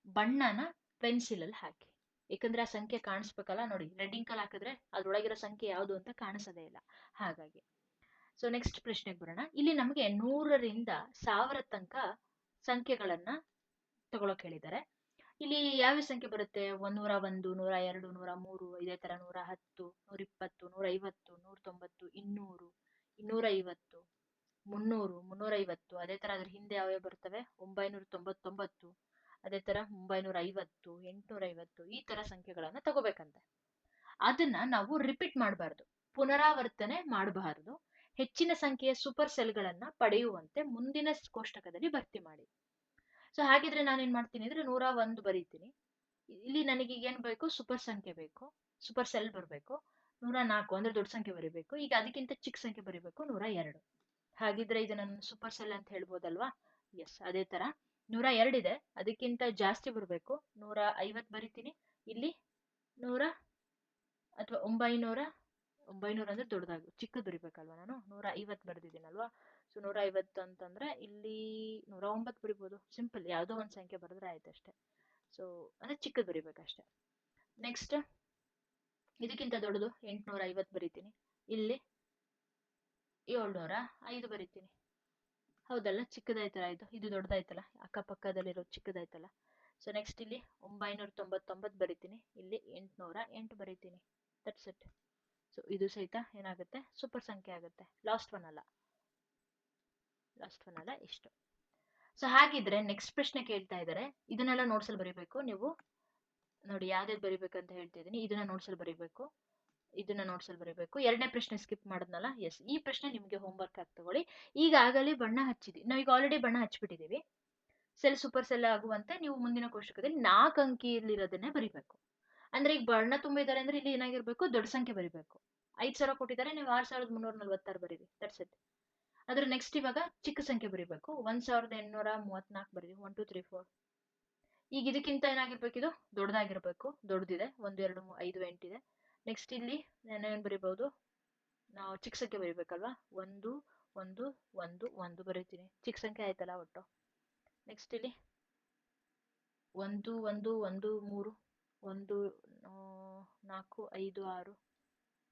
ಬಣ್ಣನ ಪೆನ್ಸಿಲ್ ಅಲ್ಲಿ ಹಾಕಿ. ಯಾಕಂದ್ರೆ ಆ ಸಂಖ್ಯೆ ಕಾಣಿಸ್ಬೇಕಲ್ಲ ನೋಡಿ ರೆಡ್ ಇಂಕ್ ಅಲ್ಲಿ ಹಾಕಿದ್ರೆ ಅದ್ರೊಳಗಿರೋ ಸಂಖ್ಯೆ ಯಾವುದು ಅಂತ ಕಾಣಿಸೋದೇ ಇಲ್ಲ. ಹಾಗಾಗಿ. ಸೊ ನೆಕ್ಸ್ಟ್ ಪ್ರಶ್ನೆಗೆ ಬರೋಣ. ಇಲ್ಲಿ ನಮಗೆ ನೂರರಿಂದ ಸಾವಿರ ತನಕ ಸಂಖ್ಯೆಗಳನ್ನ ತಗೊಳಕ್ ಹೇಳಿದ್ದಾರೆ. ಇಲ್ಲಿ ಯಾವ ಸಂಖ್ಯೆ ಬರುತ್ತೆ? ನೂರ ಒಂದು, ನೂರ ಎರಡು, ನೂರ ಮೂರು, ಇದೇ ತರ ನೂರ ಹತ್ತು, ನೂರ ಇಪ್ಪತ್ತು, ನೂರ ಐವತ್ತು, ನೂರ ತೊಂಬತ್ತು, ಇನ್ನೂರು, ಇನ್ನೂರ ಐವತ್ತು, ಮುನ್ನೂರು, ಮುನ್ನೂರ ಐವತ್ತು, ಅದೇ ತರ ಅದ್ರ ಹಿಂದೆ ಯಾವ್ಯಾವ ಬರ್ತವೆ? ಒಂಬೈನೂರ ತೊಂಬತ್ತೊಂಬತ್ತು, ಅದೇ ತರ ಒಂಬೈನೂರ ಐವತ್ತು, ಎಂಟ್ನೂರ ಐವತ್ತು, ಈ ತರ ಸಂಖ್ಯೆಗಳನ್ನ ತಗೋಬೇಕಂತೆ. ಅದನ್ನ ನಾವು ರಿಪೀಟ್ ಮಾಡಬಾರ್ದು, ಪುನರಾವರ್ತನೆ ಮಾಡಬಾರದು, ಹೆಚ್ಚಿನ ಸಂಖ್ಯೆಯ ಸೂಪರ್ ಸೆಲ್ಗಳನ್ನ ಪಡೆಯುವಂತೆ ಮುಂದಿನ ಕೋಷ್ಟಕದಲ್ಲಿ ಭರ್ತಿ ಮಾಡಿ. ಸೊ ಹಾಗಿದ್ರೆ ನಾನು ಏನ್ ಮಾಡ್ತೀನಿ ಅಂದ್ರೆ ನೂರ ಒಂದು ಬರೀತೀನಿ. ಇಲ್ಲಿ ನನಗೆ ಏನ್ ಬೇಕು? ಸೂಪರ್ ಸಂಖ್ಯೆ ಬೇಕು. ಸೂಪರ್ ಸೆಲ್ ಬರಬೇಕು. ನೂರ ನಾಲ್ಕು ಅಂದ್ರೆ ದೊಡ್ಡ ಸಂಖ್ಯೆ ಬರೀಬೇಕು. ಈಗ ಅದಕ್ಕಿಂತ ಚಿಕ್ಕ ಸಂಖ್ಯೆ ಬರೀಬೇಕು, ನೂರ ಎರಡು. ಹಾಗಿದ್ರೆ ಇದು ನನ್ನ ಸೂಪರ್ ಸೆಲ್ ಅಂತ ಹೇಳ್ಬೋದಲ್ವಾ? ಎಸ್ ಅದೇ ತರ. ನೂರ ಎರಡಿದೆ ಅದಕ್ಕಿಂತ ಜಾಸ್ತಿ ಬರಬೇಕು. ನೂರ ಐವತ್ ಬರಿತೀನಿ. ಇಲ್ಲಿ ನೂರ ಅಥವಾ ಒಂಬೈನೂರ ಒಂಬೈನೂರ ಅಂದ್ರೆ ದೊಡ್ಡದಾಗಿ, ಚಿಕ್ಕದು ಬರಿಬೇಕಲ್ವಾ ನಾನು? ನೂರ ಐವತ್ ಬರ್ದಿದ್ದೀನಲ್ವಾ? ಸೊ ನೂರ ಐವತ್ತು ಅಂತಂದ್ರೆ ಇಲ್ಲಿ ನೂರ ಒಂಬತ್ತು ಬರಿಬೋದು ಸಿಂಪಲ್ ಯಾವುದೋ ಒಂದು ಸಂಖ್ಯೆ ಬರೆದ್ರೆ ಆಯ್ತು ಅಷ್ಟೇ. ಸೊ ಅಂದ್ರೆ ಚಿಕ್ಕದು ಬರಿಬೇಕಷ್ಟೆ. ನೆಕ್ಸ್ಟ್ ಇದಕ್ಕಿಂತ ದೊಡ್ಡದು ಎಂಟುನೂರ ಐವತ್ತು ಬರಿತೀನಿ. ಇಲ್ಲಿ ಏಳ್ನೂರ ಐದು ಬರಿತೀನಿ. ಹೌದಲ್ಲ, ಚಿಕ್ಕದಾಯ್ತಲ್ಲ ಇದು? ಇದು ದೊಡ್ಡದಾಯ್ತಲ್ಲ? ಅಕ್ಕಪಕ್ಕದಲ್ಲಿರೋ ಚಿಕ್ಕದಾಯ್ತಲ್ಲ? ಸೊ ನೆಕ್ಸ್ಟ್ ಇಲ್ಲಿ ಒಂಬೈನೂರ ತೊಂಬತ್ತೊಂಬತ್ತು ಬರಿತೀನಿ. ಇಲ್ಲಿ ಎಂಟುನೂರ ಎಂಟು ಬರಿತೀನಿ. ದಟ್ಸ್ ಇಟ್ ಸೊ ಇದು ಸಹಿತ ಏನಾಗುತ್ತೆ? ಸೂಪರ್ ಸಂಖ್ಯೆ ಆಗುತ್ತೆ. ಲಾಸ್ಟ್ ಒನ್ ಅಲ್ಲ. ಲಾಸ್ಟ್ ಒನ್ ಅಲ್ಲ ಇಷ್ಟು. ಸೊ ಹಾಗಿದ್ರೆ ನೆಕ್ಸ್ಟ್ ಪ್ರಶ್ನೆ ಕೇಳ್ತಾ ಇದ್ದಾರೆ ಇದನ್ನೆಲ್ಲ ನೋಟ್ಸಲ್ಲಿ ಬರೀಬೇಕು. ನೀವು ನೋಡಿ ಯಾವ್ದು ಬರಿಬೇಕು ಅಂತ ಹೇಳ್ತಿದ್ದೀನಿ ಇದನ್ನ ನೋಟ್ಸಲ್ಲಿ ಬರೀಬೇಕು. ಇದನ್ನ ನೋಟ್ಸಲ್ಲಿ ಬರೀಬೇಕು. ಎರಡನೇ ಪ್ರಶ್ನೆ ಸ್ಕಿಪ್ ಮಾಡಿದ್ನಲ್ಲ? ಎಸ್ ಈ ಪ್ರಶ್ನೆ ನಿಮಗೆ ಹೋಮ್ವರ್ಕ್ ಆಗಿ ತಗೊಳ್ಳಿ. ಈಗಾಗಲೇ ಬಣ್ಣ ಹಚ್ಚಿದ್ವಿ. ನಾವೀಗ ಆಲ್ರೆಡಿ ಬಣ್ಣ ಹಚ್ಬಿಟ್ಟಿದ್ದೀವಿ ಸೆಲ್ ಸೂಪರ್ ಸೆಲ್ ಆಗುವಂತೆ ನೀವು ಮುಂದಿನ ಕೋಷ್ಟಕದಲ್ಲಿ ನಾಲ್ಕು ಅಂಕಿಯಲ್ಲಿರೋದನ್ನೇ ಬರಿಬೇಕು. ಅಂದ್ರೆ ಈಗ ಬಣ್ಣ ತುಂಬಿದ್ದಾರೆ ಅಂದ್ರೆ ಇಲ್ಲಿ ಏನಾಗಿರ್ಬೇಕು? ದೊಡ್ಡ ಸಂಖ್ಯೆ ಬರಿಬೇಕು. ಐದು ಸಾವಿರ ಕೊಟ್ಟಿದ್ದಾರೆ. ನೀವು ಆರ್ ಸಾವಿರದ ಮುನ್ನೂರ ನಲ್ವತ್ತಾರು ಬರೀರಿ. ದಟ್ಸ್ ಇಟ್ ಅದ್ರ ನೆಕ್ಸ್ಟ್ ಇವಾಗ ಚಿಕ್ಕ ಸಂಖ್ಯೆ ಬರಿಬೇಕು. ಒಂದ್ ಸಾವಿರದ ಎಂಟುನೂರ ಮೂವತ್ನಾಲ್ಕು ಬರೀ ಒನ್ ಟು ತ್ರೀ ಫೋರ್ ಈಗ ಇದಕ್ಕಿಂತ ಏನಾಗಿರ್ಬೇಕು ಇದು? ದೊಡ್ಡದಾಗಿರ್ಬೇಕು. ದೊಡ್ಡದಿದೆ ಒಂದು, ಎರಡು ಐದು ಎಂಟಿದೆ ನೆಕ್ಸ್ಟ್ ಇಲ್ಲಿ ನಾನು ಏನು ಬರಿಬಹುದು? ನಾವು ಚಿಕ್ಕ ಸಂಖ್ಯೆ ಬರಿಬೇಕಲ್ವಾ? ಒಂದು ಒಂದು ಒಂದು ಒಂದು ಬರೀತೀನಿ. ಚಿಕ್ಕ ಸಂಖ್ಯೆ ಆಯ್ತಲ್ಲ ಒಟ್ಟು. ನೆಕ್ಸ್ಟ್ ಇಲ್ಲಿ. ಒಂದು ಒಂದು ಒಂದು, ಮೂರು, ಒಂದು, ನಾಲ್ಕು, ಐದು, ಆರು.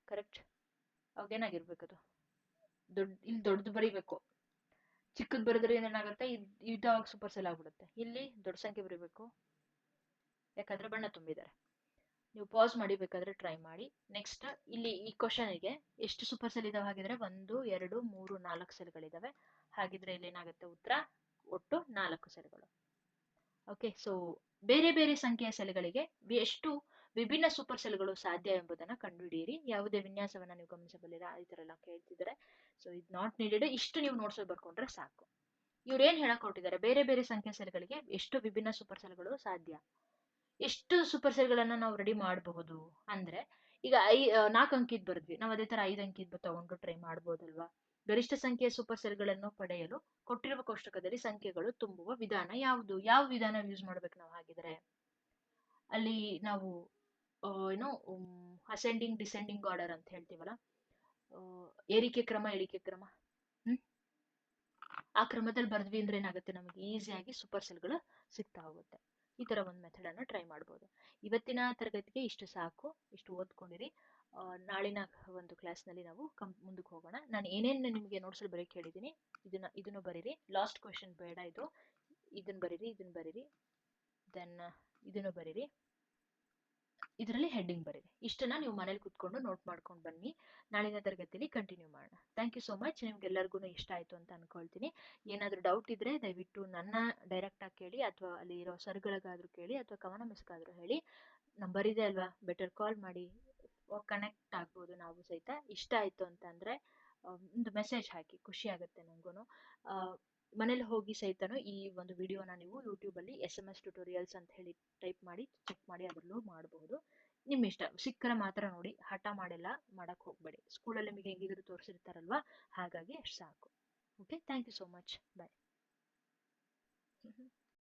ಕರೆಕ್ಟ್ ಅವಾಗೇನಾಗಿರ್ಬೇಕು ಅದು ದೊಡ್ಡ, ಇಲ್ಲಿ ದೊಡ್ಡದು ಬರಿಬೇಕು. ಚಿಕ್ಕದು ಬರೆದ್ರೆ ಏನಾಗುತ್ತೆ ಇದು ಅವಾಗ ಸೂಪರ್ ಸೆಲ್ ಆಗ್ಬಿಡುತ್ತೆ. ಇಲ್ಲಿ ದೊಡ್ಡ ಸಂಖ್ಯೆ ಬರಿಬೇಕು. ಯಾಕಂದ್ರೆ ಬಣ್ಣ ತುಂಬಿದ್ದಾರೆ. ನೀವು ಪಾಸ್ ಮಾಡಿ ಬೇಕಾದ್ರೆ ಟ್ರೈ ಮಾಡಿ. ನೆಕ್ಸ್ಟ್ ಇಲ್ಲಿ ಈ ಕ್ವಶನಿಗೆ ಎಷ್ಟು ಸೂಪರ್ ಸೆಲ್ ಇದಾವೆ ಹಾಗಿದ್ರೆ ಒಂದು, ಎರಡು, ಮೂರು, ನಾಲ್ಕು ಸೆಲ್ಗಳಿದಾವೆ ಹಾಗಿದ್ರೆ ಇಲ್ಲಿ ಏನಾಗುತ್ತೆ ಉತ್ತರ? ಒಟ್ಟು ನಾಲ್ಕು ಸೆಲ್ಗಳು ಓಕೆ ಸೊ ಬೇರೆ ಬೇರೆ ಸಂಖ್ಯೆಯ ಸೆಲ್ಗಳಿಗೆ ಎಷ್ಟು ವಿಭಿನ್ನ ಸೂಪರ್ ಸೆಲ್ಗಳು ಸಾಧ್ಯ ಎಂಬುದನ್ನು ಕಂಡುಹಿಡಿಯಿರಿ. ಯಾವುದೇ ವಿನ್ಯಾಸವನ್ನ ನೀವು ಗಮನಿಸಬಲ್ಲಿರಾ? ಈ ತರ ಎಲ್ಲ ಕೇಳ್ತಿದ್ದಾರೆ ಸೊ ಇದು ನಾಟ್ ನೀಡೆಡ್ ಇಷ್ಟು ನೀವು ನೋಟ್ಸ್ ಬರ್ಕೊಂಡ್ರೆ ಸಾಕು. ಇವ್ರು ಏನ್ ಹೇಳಕ್ ಹೊರಟಿದ್ದಾರೆ ಬೇರೆ ಬೇರೆ ಸಂಖ್ಯೆ ಸೆಲ್ಗಳಿಗೆ ಎಷ್ಟು ವಿಭಿನ್ನ ಸೂಪರ್ ಸೆಲ್ಗಳು ಸಾಧ್ಯ? ಎಷ್ಟು ಸೂಪರ್ ಸೆಲ್ಗಳನ್ನ ನಾವು ರೆಡಿ ಮಾಡಬಹುದು? ಅಂದ್ರೆ, ಈಗ ಐ ನಾಲ್ಕು ಅಂಕಿದ್ ಬರೆದ್ವಿ. ನಾವು ಅದೇ ತರ ಐದು ಅಂಕಿದ್ ತಗೊಂಡು ಟ್ರೈ ಮಾಡ್ಬೋದಲ್ವಾ? ಗರಿಷ್ಠ ಸಂಖ್ಯೆಯ ಸೂಪರ್ ಸೆಲ್ಗಳನ್ನು ಪಡೆಯಲು ಕೊಟ್ಟಿರುವ ಕೋಷ್ಟಕದಲ್ಲಿ ಸಂಖ್ಯೆಗಳು ತುಂಬುವ ವಿಧಾನ ಯಾವುದು? ಯಾವ ವಿಧಾನ ಯೂಸ್ ಮಾಡ್ಬೇಕು ನಾವು ಹಾಗಿದ್ರೆ? ಅಲ್ಲಿ ನಾವು ಏನು ಅಸೆಂಡಿಂಗ್ ಡಿಸೆಂಡಿಂಗ್ ಆರ್ಡರ್ ಅಂತ ಹೇಳ್ತೀವಲ್ಲ? ಏರಿಕೆ ಕ್ರಮ ಇಳಿಕೆ ಕ್ರಮ. ಹ್ಮ್. ಆ ಕ್ರಮದಲ್ಲಿ ಬರೆದ್ವಿ ಅಂದ್ರೆ ಏನಾಗುತ್ತೆ? ನಮಗೆ ಈಸಿಯಾಗಿ ಸೂಪರ್ ಸೆಲ್ಗಳು ಸಿಗ್ತಾ ಹೋಗುತ್ತೆ. ಈ ತರ ಒಂದು ಮೆಥಡ್ ಅನ್ನು ಟ್ರೈ ಮಾಡ್ಬೋದು. ಇವತ್ತಿನ ತರಗತಿಗೆ ಇಷ್ಟು ಸಾಕು. ಇಷ್ಟು ಓದ್ಕೊಂಡಿರಿ. ನಾಳಿನ ಒಂದು ಕ್ಲಾಸ್ನಲ್ಲಿ ನಾವು ಕಂ ಮುಂದಕ್ಕೆ ಹೋಗೋಣ. ನಾನು ಏನೇನು ನಿಮಗೆ ನೋಟ್ಸಲ್ಲಿ ಬರೀಕ್ ಹೇಳಿದ್ದೀನಿ ಇದನ್ನ ಇದನ್ನು ಬರೀರಿ. ಲಾಸ್ಟ್ ಕ್ವೆಶನ್ ಬೇಡ ಇದು. ಇದನ್ನ ಬರೀರಿ ಇದನ್ನ ಬರೀರಿ. ದೆನ್ ಇದನ್ನು ಬರೀರಿ. ಇದರಲ್ಲಿ ಹೆಡ್ಡಿಂಗ್ ಬರಿದೆ ಇಷ್ಟನ್ನ ನೀವು ಮನೇಲಿ ಕುತ್ಕೊಂಡು ನೋಟ್ ಮಾಡ್ಕೊಂಡು ಬನ್ನಿ. ನಾಳಿನ ತರಗತಿಯಲ್ಲಿ ಕಂಟಿನ್ಯೂ ಮಾಡೋಣ. ಥ್ಯಾಂಕ್ ಯು ಸೋ ಮಚ್ ನಿಮ್ಗೆಲ್ಲರಿಗೂ ಇಷ್ಟ ಆಯಿತು ಅಂತ ಅನ್ಕೊಳ್ತೀನಿ. ಏನಾದರೂ ಡೌಟ್ ಇದ್ರೆ ದಯವಿಟ್ಟು ನನ್ನ ಡೈರೆಕ್ಟ್ ಆಗಿ ಕೇಳಿ ಅಥವಾ ಅಲ್ಲಿ ಇರೋ ಸರ್ಗಳಿಗಾದ್ರೂ ಕೇಳಿ ಅಥವಾ ಕವನ ಮಿಸ್ಗಾದರೂ ಹೇಳಿ. ನಂಬರ್ ಇದೆ ಅಲ್ವಾ? ಬೆಟರ್ ಕಾಲ್ ಮಾಡಿ. ಕನೆಕ್ಟ್ ಆಗ್ಬೋದು ನಾವು ಸಹಿತ. ಇಷ್ಟ ಆಯಿತು ಅಂತಂದರೆ ಒಂದು ಮೆಸೇಜ್ ಹಾಕಿ. ಖುಷಿ ಆಗುತ್ತೆ ನನಗೂ ಮನೇಲಿ ಹೋಗಿ ಸಹಿತನು ಈ ಒಂದು ವಿಡಿಯೋನ ನೀವು ಯೂಟ್ಯೂಬಲ್ಲಿ ಎಸ್ ಎಂ ಎಸ್ ಟ್ಯುಟೋರಿಯಲ್ಸ್ ಅಂತ ಹೇಳಿ ಟೈಪ್ ಮಾಡಿ ಚೆಕ್ ಮಾಡಿ ಅದರಲ್ಲೂ ಮಾಡಬಹುದು ನಿಮ್ಮ ಇಷ್ಟ, ಸಿಕ್ಕರೆ ಮಾತ್ರ ನೋಡಿ, ಹಠ ಮಾಡಿಲ್ಲ, ಮಾಡಕ್ ಹೋಗ್ಬೇಡಿ. ಸ್ಕೂಲಲ್ಲಿ ನಿಮಗೆ ಹೆಂಗಿದ್ರು ತೋರಿಸಿರ್ತಾರಲ್ವಾ, ಹಾಗಾಗಿ ಅಷ್ಟು ಸಾಕು. Okay thank you so much bye